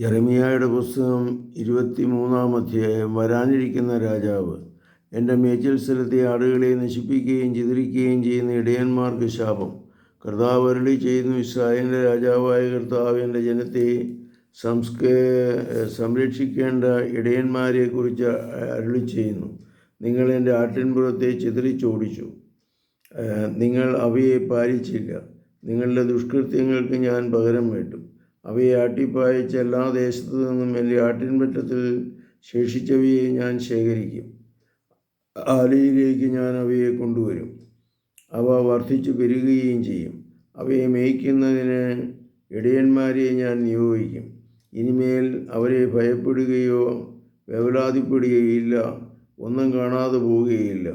ജെറമിയായുടെ പുസ്തകം ഇരുപത്തി മൂന്നാം അധ്യായം വരാനിരിക്കുന്ന രാജാവ് എന്റെ മേച്ചിൽ സ്ഥലത്തെ ആടുകളെ നശിപ്പിക്കുകയും ചിതറിക്കുകയും ചെയ്യുന്ന ഇടയന്മാർക്ക് ശാപം. കർത്താവ് അരുളി ചെയ്യുന്നു ഇസ്രായേലിന്റെ രാജാവായ കർത്താവ് എന്റെ ജനത്തെ സംസ്കേ സംരക്ഷിക്കേണ്ട ഇടയന്മാരെക്കുറിച്ച് അരുളി ചെയ്യുന്നു. നിങ്ങൾ എന്റെ ആട്ടിൻപുറത്തെ ചിതറിച്ചോടിച്ചു. ഏഹ് നിങ്ങൾ അവയെ പാലിച്ചില്ല നിങ്ങളുടെ ദുഷ്കൃത്യങ്ങൾക്ക് ഞാൻ പകരം വീട്ടും അവയെ ആട്ടിപ്പായച്ച എല്ലാ ദേശത്തു നിന്നും എന്റെ ആട്ടിൻപറ്റത്തിൽ ശേഷിച്ചവയെ ഞാൻ ശേഖരിക്കും. ആലയിലേക്ക് ഞാൻ അവയെ കൊണ്ടുവരും. അവ വർദ്ധിച്ചു പെരുകുകയും ചെയ്യും. അവയെ മേയ്ക്കുന്നതിന് ഇടയന്മാരെ ഞാൻ നിയോഗിക്കും. ഇനിമേൽ അവരെ ഭയപ്പെടുകയോ വേവലാതിപ്പെടുകയില്ല. ഒന്നും കാണാതെ പോവുകയില്ല.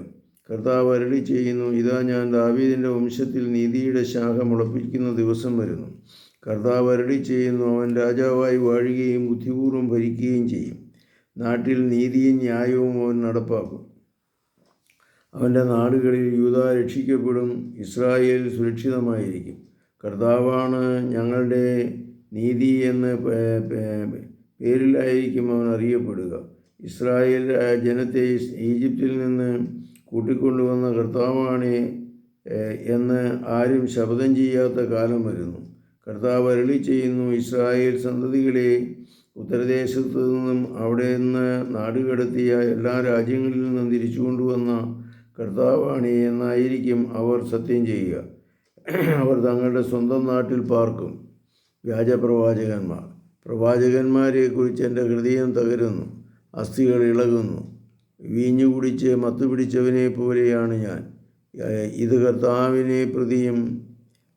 കർത്താവ് അരളി ചെയ്യുന്നു ഇതാ ഞാൻ ദാവീദിന്റെ വംശത്തിൽ നീതിയുടെ ശാഖ മുളപ്പിക്കുന്ന ദിവസം വരുന്നു. കർത്താവ് അരളി ചെയ്യുന്നു. അവൻ രാജാവായി വാഴുകയും ബുദ്ധിപൂർവം ഭരിക്കുകയും ചെയ്യും. നാട്ടിൽ നീതിയും ന്യായവും അവൻ നടപ്പാക്കും. അവന്റെ നാടുകളിൽ യൂത രക്ഷിക്കപ്പെടും. ഇസ്രായേൽ സുരക്ഷിതമായിരിക്കും. കർത്താവാണ് ഞങ്ങളുടെ നീതി എന്ന പേരിലായിരിക്കും അവൻ അറിയപ്പെടുക. ഇസ്രായേൽ ജനത്തെ ഈജിപ്തിൽ നിന്ന് കൂട്ടിക്കൊണ്ടുവന്ന കർത്താവാണ് എന്ന് ആരും ശബ്ദം ചെയ്യാത്ത കാലം വരുന്നു. കർത്താവ് അരളി ചെയ്യുന്നു ഇസ്രായേൽ സന്തതികളെ ഉത്തരദേശത്തു നിന്നും അവിടെ നിന്ന് നാടുകടത്തിയ എല്ലാ രാജ്യങ്ങളിൽ നിന്നും തിരിച്ചു കൊണ്ടുവന്ന കർത്താവാണ് എന്നായിരിക്കും അവർ സത്യം ചെയ്യുക. അവർ തങ്ങളുടെ സ്വന്തം നാട്ടിൽ പാർക്കും. വ്യാജപ്രവാചകന്മാർ. പ്രവാചകന്മാരെക്കുറിച്ച് എന്റെ ഹൃദയം തകരുന്നു അസ്ഥികൾ ഇളകുന്നു. വീഞ്ഞു കുടിച്ച് മത്തുപിടിച്ചവനെ പോലെയാണ് ഞാൻ. ഇത് കർത്താവിനെ പ്രതിയും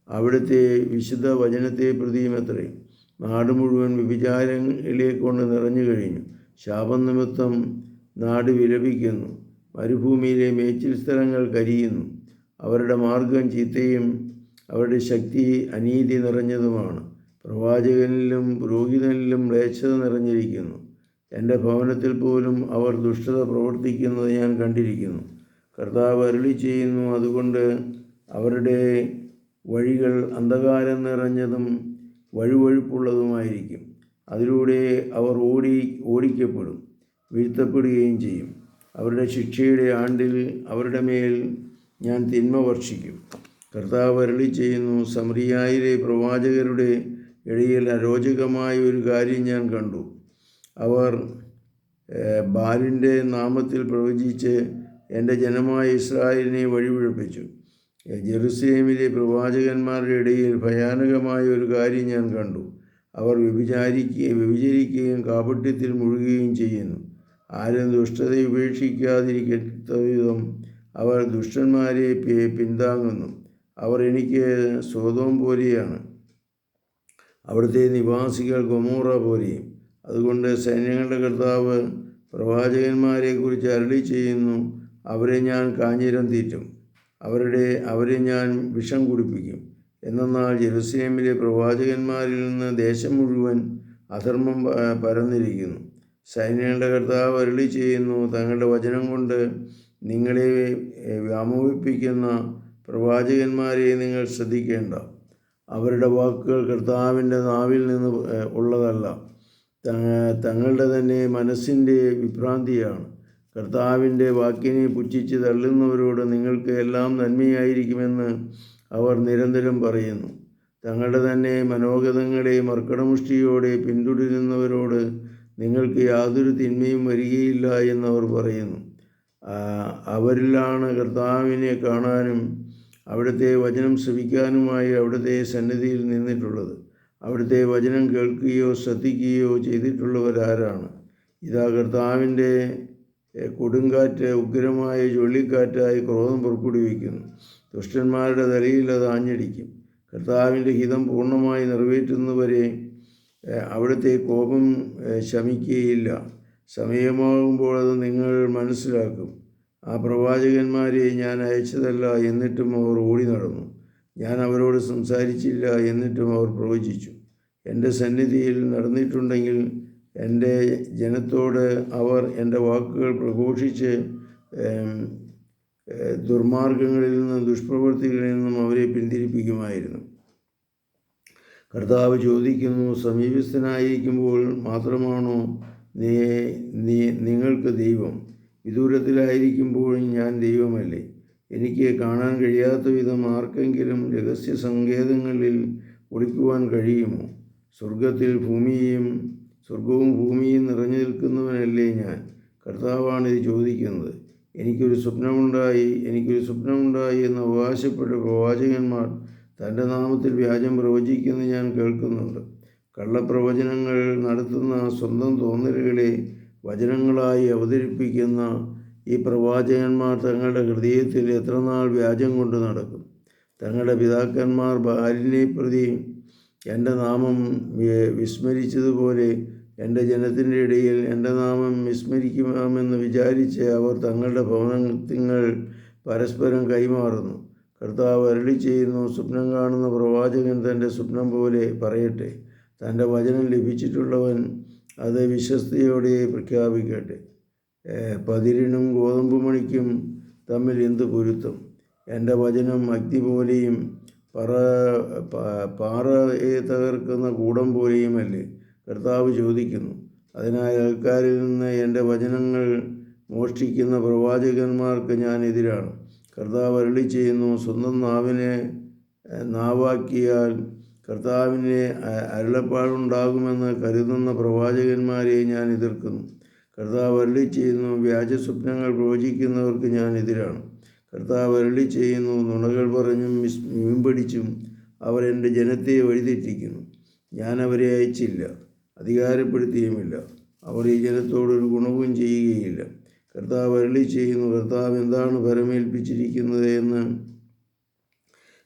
അവിടുത്തെ വിശുദ്ധ വചനത്തെ പ്രതിയും എത്രയും നാട് മുഴുവൻ വ്യഭിചാരങ്ങളെ കൊണ്ട് നിറഞ്ഞു കഴിഞ്ഞു. ശാപം നിമിത്തം നാട് വിലപിക്കുന്നു. മരുഭൂമിയിലെ മേച്ചിൽ സ്ഥലങ്ങൾ കരിയുന്നു. അവരുടെ മാർഗം ചീത്തയും അവരുടെ ശക്തി അനീതി നിറഞ്ഞതുമാണ്. പ്രവാചകനിലും പുരോഹിതനിലും മ്ലേച്ഛത നിറഞ്ഞിരിക്കുന്നു. എന്റെ ഭവനത്തിൽ പോലും അവർ ദുഷ്ടത പ്രവർത്തിക്കുന്നത് ഞാൻ കണ്ടിരിക്കുന്നു. കർത്താവ് അരുളി ചെയ്യുന്നു അതുകൊണ്ട് അവരുടെ വഴികൾ അന്ധകാരം നിറഞ്ഞതും വഴുവഴുപ്പുള്ളതുമായിരിക്കും. അതിലൂടെ അവർ ഓടി ഓടിക്കപ്പെടും വീഴ്ത്തപ്പെടുകയും ചെയ്യും. അവരുടെ ശിക്ഷയുടെ ആണ്ടിൽ അവരുടെ മേൽ ഞാൻ തിന്മ വർഷിക്കും. കർത്താവ് അരളി ചെയ്യുന്നു സമറിയായിലെ പ്രവാചകരുടെ ഇടയിൽ അരോചകമായ ഒരു കാര്യം ഞാൻ കണ്ടു. അവർ ബാലിന്റെ നാമത്തിൽ പ്രവചിച്ച് എന്റെ ജനമായ ഇസ്രായേലിനെ വഴിപിഴപ്പിച്ചു. ജെറുസലേമിലെ പ്രവാചകന്മാരുടെ ഇടയിൽ ഭയാനകമായ ഒരു കാര്യം ഞാൻ കണ്ടു. അവർ വ്യഭിചാരിക്കുകയും വ്യഭിചരിക്കുകയും കാപട്യത്തിൽ മുഴുകുകയും ചെയ്യുന്നു. ആരും ദുഷ്ടത ഉപേക്ഷിക്കാതിരിക്കത്ത വിധം അവർ ദുഷ്ടന്മാരെ പിന്താങ്ങുന്നു. അവർ എനിക്ക് സ്വതം പോലെയാണ്. അവിടുത്തെ നിവാസികൾ ഗൊമോറ പോലെയും. അതുകൊണ്ട് സൈന്യങ്ങളുടെ കർത്താവ് പ്രവാചകന്മാരെക്കുറിച്ച് അരളി ചെയ്യുന്നു അവരെ ഞാൻ കാഞ്ഞിരം തീറ്റും. അവരുടെ അവരെ ഞാൻ വിഷം കുടിപ്പിക്കും. എന്നാൽ ജെറുസലേമിലെ പ്രവാചകന്മാരിൽ നിന്ന് ദേശം മുഴുവൻ അധർമ്മം പരന്നിരിക്കുന്നു. സൈന്യങ്ങളുടെ കർത്താവ് അരളി ചെയ്യുന്നു തങ്ങളുടെ വചനം കൊണ്ട് നിങ്ങളെ വ്യാമോഹിപ്പിക്കുന്ന പ്രവാചകന്മാരെ നിങ്ങൾ ശ്രദ്ധിക്കേണ്ട. അവരുടെ വാക്കുകൾ കർത്താവിന്റെ നാവിൽ നിന്ന് ഉള്ളതല്ല. തങ്ങളുടെ തന്നെ മനസ്സിന്റെ വിഭ്രാന്തിയാണ്. കർത്താവിന്റെ വാക്കിനെ പുച്ഛിച്ച് തള്ളുന്നവരോട് നിങ്ങൾക്ക് എല്ലാം നന്മയായിരിക്കുമെന്ന് അവർ നിരന്തരം പറയുന്നു. തങ്ങളുടെ തന്നെ മനോഗതങ്ങളെ മർക്കടമുഷ്ടിയോടെ പിന്തുടരുന്നവരോട് നിങ്ങൾക്ക് യാതൊരു തിന്മയും വരികയില്ല എന്നവർ പറയുന്നു. അവരിലാണ് കർത്താവിനെ കാണാനും അവിടുത്തെ വചനം ശ്രവിക്കാനുമായി അവിടുത്തെ സന്നിധിയിൽ നിന്നിട്ടുള്ളത്. അവിടുത്തെ വചനം കേൾക്കുകയോ ശ്രദ്ധിക്കുകയോ ചെയ്തിട്ടുള്ളവരാരാണ്. ഇതാ കർത്താവിന്റെ കൊടുങ്കാറ്റ് ഉഗ്രമായ ചുഴലിക്കാറ്റായി ക്രോധം പുറപ്പെടുവിക്കുന്നു. ദുഷ്ടന്മാരുടെ തലയിൽ അത് ആഞ്ഞടിക്കും. കർത്താവിന്റെ ഹിതം പൂർണമായി നിറവേറ്റുന്നവരെ അവിടുത്തെ കോപം ശമിക്കുകയില്ല. സമയമാകുമ്പോൾ അത് നിങ്ങൾ മനസ്സിലാക്കും. ആ പ്രവാചകന്മാരെ ഞാൻ അയച്ചതല്ല എന്നിട്ടും അവർ ഓടി നടന്നു. ഞാൻ അവരോട് സംസാരിച്ചില്ല എന്നിട്ടും അവർ പ്രവചിച്ചു. എന്റെ സന്നിധിയിൽ നടന്നിട്ടുണ്ടെങ്കിൽ എന്റെ ജനത്തോട് അവർ എന്റെ വാക്കുകൾ പ്രഘോഷിച്ച് ദുർമാർഗങ്ങളിൽ നിന്നും ദുഷ്പ്രവൃത്തികളിൽ നിന്നും അവരെ പിന്തിരിപ്പിക്കുമായിരുന്നു. കർത്താവ് ചോദിക്കുന്നു സമീപസ്ഥനായിരിക്കുമ്പോൾ മാത്രമാണോ നീ നീ നിങ്ങൾക്ക് ദൈവം? വിദൂരത്തിലായിരിക്കുമ്പോഴും ഞാൻ ദൈവമല്ലേ? എനിക്ക് കാണാൻ കഴിയാത്ത വിധം ആർക്കെങ്കിലും രഹസ്യ സങ്കേതങ്ങളിൽ ഒളിക്കുവാൻ കഴിയുമോ? സ്വർഗത്തിൽ ഭൂമിയും സ്വർഗവും ഭൂമിയും നിറഞ്ഞു നിൽക്കുന്നവനല്ലേ ഞാൻ? കർത്താവാണ് ഇത് ചോദിക്കുന്നത്. എനിക്കൊരു സ്വപ്നമുണ്ടായി എനിക്കൊരു സ്വപ്നമുണ്ടായി എന്ന് അവകാശപ്പെട്ട പ്രവാചകന്മാർ തന്റെ നാമത്തിൽ വ്യാജം പ്രവചിക്കുന്നത് ഞാൻ കേൾക്കുന്നുണ്ട്. കള്ളപ്രവചനങ്ങൾ നടത്തുന്ന സ്വന്തം തോന്നലുകളെ വചനങ്ങളായി അവതരിപ്പിക്കുന്ന ഈ പ്രവാചകന്മാർ തങ്ങളുടെ ഹൃദയത്തിൽ എത്രനാൾ വ്യാജം കൊണ്ട് നടക്കും? തങ്ങളുടെ പിതാക്കന്മാർ ബാലിനെ പ്രതി എന്റെ നാമം വിസ്മരിച്ചതുപോലെ എന്റെ ജനത്തിന്റെ ഇടയിൽ എന്റെ നാമം വിസ്മരിക്കുമെന്ന് വിചാരിച്ച് അവർ തങ്ങളുടെ ഭവനങ്ങൾ പരസ്പരം കൈമാറുന്നു. കർത്താവ് അരളി ചെയ്യുന്നു സ്വപ്നം കാണുന്ന പ്രവാചകൻ തന്റെ സ്വപ്നം പോലെ പറയട്ടെ. തന്റെ വചനം ലഭിച്ചിട്ടുള്ളവൻ അത് വിശ്വസ്തയോടെ പ്രഖ്യാപിക്കട്ടെ. പതിരിനും ഗോതമ്പ് മണിക്കും തമ്മിൽ എന്ത് പൊരുത്തം? എന്റെ വചനം അഗ്നി പോലെയും പറ പാറയെ തകർക്കുന്ന കൂടം പോലെയുമല്ലേ? കർത്താവ് ചോദിക്കുന്നു. അതിനാൽ ആൾക്കാരിൽ നിന്ന് എന്റെ വചനങ്ങൾ മോഷ്ടിക്കുന്ന പ്രവാചകന്മാർക്ക് ഞാൻ എതിരാണ്. കർത്താവ് അരളി ചെയ്യുന്നു സ്വന്തം നാവിനെ നാവാക്കിയാൽ കർത്താവിനെ അരുളപ്പാടുണ്ടാകുമെന്ന് കരുതുന്ന പ്രവാചകന്മാരെ ഞാൻ എതിർക്കുന്നു. കർത്താവ് അരളി ചെയ്യുന്നു വ്യാജ സ്വപ്നങ്ങൾ പ്രവചിക്കുന്നവർക്ക് ഞാൻ എതിരാണ്. കർത്താവ് അരളി ചെയ്യുന്നു നുണകൾ പറഞ്ഞും മിസ് മീൻപിടിച്ചും അവർ എന്റെ ജനത്തെ വഴിതെറ്റിക്കുന്നു. ഞാൻ അവരെ അയച്ചില്ല. അധികാരപ്പെടുത്തിയുമില്ല. അവർ ഈ ജനത്തോടൊരു ഗുണവും ചെയ്യുകയില്ല. കർത്താവ് അരളി ചെയ്യുന്നു കർത്താവ് എന്താണ് പരമേൽപ്പിച്ചിരിക്കുന്നത് എന്ന്?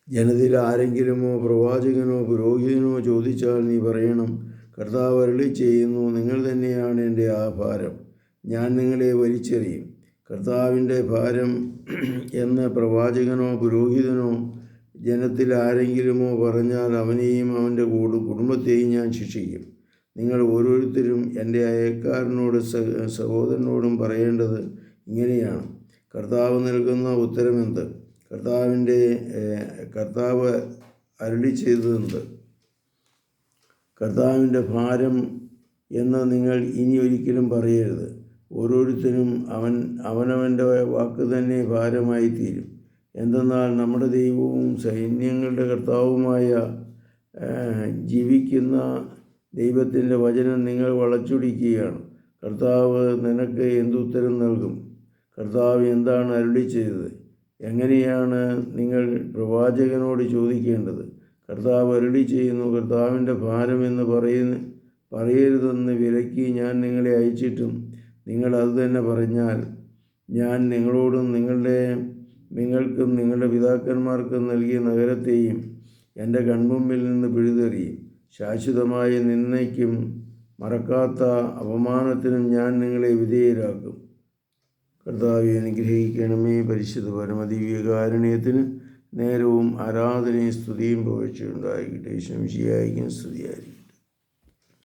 ജനതയിൽ ആരെങ്കിലുമോ പ്രവാചകനോ പുരോഹിതനോ ചോദിച്ചാൽ നീ പറയണം കർത്താവ് അരളി ചെയ്യുന്നു നിങ്ങൾ തന്നെയാണ് എന്റെ ആ ഭാരം ഞാൻ നിങ്ങളെ വലിച്ചെറിയും. കർത്താവിന്റെ ഭാരം എന്ന് പ്രവാചകനോ പുരോഹിതനോ ജനത്തിൽ ആരെങ്കിലുമോ പറഞ്ഞാൽ അവനെയും അവന്റെ കൂടെ കുടുംബത്തെയും ഞാൻ ശിക്ഷിക്കും. നിങ്ങൾ ഓരോരുത്തരും എന്റെ അയക്കാരനോട് സഹോദരനോടും പറയേണ്ടത് ഇങ്ങനെയാണ്. കർത്താവ് നൽകുന്ന ഉത്തരമെന്ത് കർത്താവിന്റെ കർത്താവ് അരുളി ചെയ്തതെന്ത് കർത്താവിന്റെ ഭാരം എന്ന് നിങ്ങൾ ഇനി ഒരിക്കലും പറയരുത്. ഓരോരുത്തരും അവൻ അവനവന്റെ വാക്ക് തന്നെ ഭാരമായി തീരും. എന്തെന്നാൽ നമ്മുടെ ദൈവവും സൈന്യങ്ങളുടെ കർത്താവുമായ ജീവിക്കുന്ന ദൈവത്തിന്റെ വചനം നിങ്ങൾ വളച്ചൊടിക്കുകയാണ്. കർത്താവ് നിനക്ക് എന്തുത്തരം നൽകും? കർത്താവ് എന്താണ് അരുളി ചെയ്തത്? എങ്ങനെയാണ് നിങ്ങൾ പ്രവാചകനോട് ചോദിക്കേണ്ടത്? കർത്താവ് അരുളി ചെയ്യുന്നു കർത്താവിന്റെ ഭാരം എന്ന് പറയുന്ന പറയരുതെന്ന് വിലക്കി ഞാൻ നിങ്ങളെ അയച്ചിട്ടും നിങ്ങൾ അത് തന്നെ പറഞ്ഞാൽ ഞാൻ നിങ്ങളോടും നിങ്ങളുടെ നിങ്ങൾക്കും നിങ്ങളുടെ പിതാക്കന്മാർക്കും നൽകിയ നഗരത്തെയും എന്റെ കൺമുമ്പിൽ നിന്ന് പിഴുതെറിയും. ശാശ്വതമായ നിന്നയ്ക്കും മറക്കാത്ത അപമാനത്തിനും ഞാൻ നിങ്ങളെ വിധേയരാക്കും. കർത്താവെ അനുഗ്രഹിക്കണമേ പരിശുദ്ധ പരമദിവ്യകാരുണ്യത്തിന് നേരവും ആരാധനയും സ്തുതിയും പുകഴ്ചയുണ്ടായിരിക്കട്ടെ ശംശിയായിരിക്കും സ്തുതിയായിരിക്കും.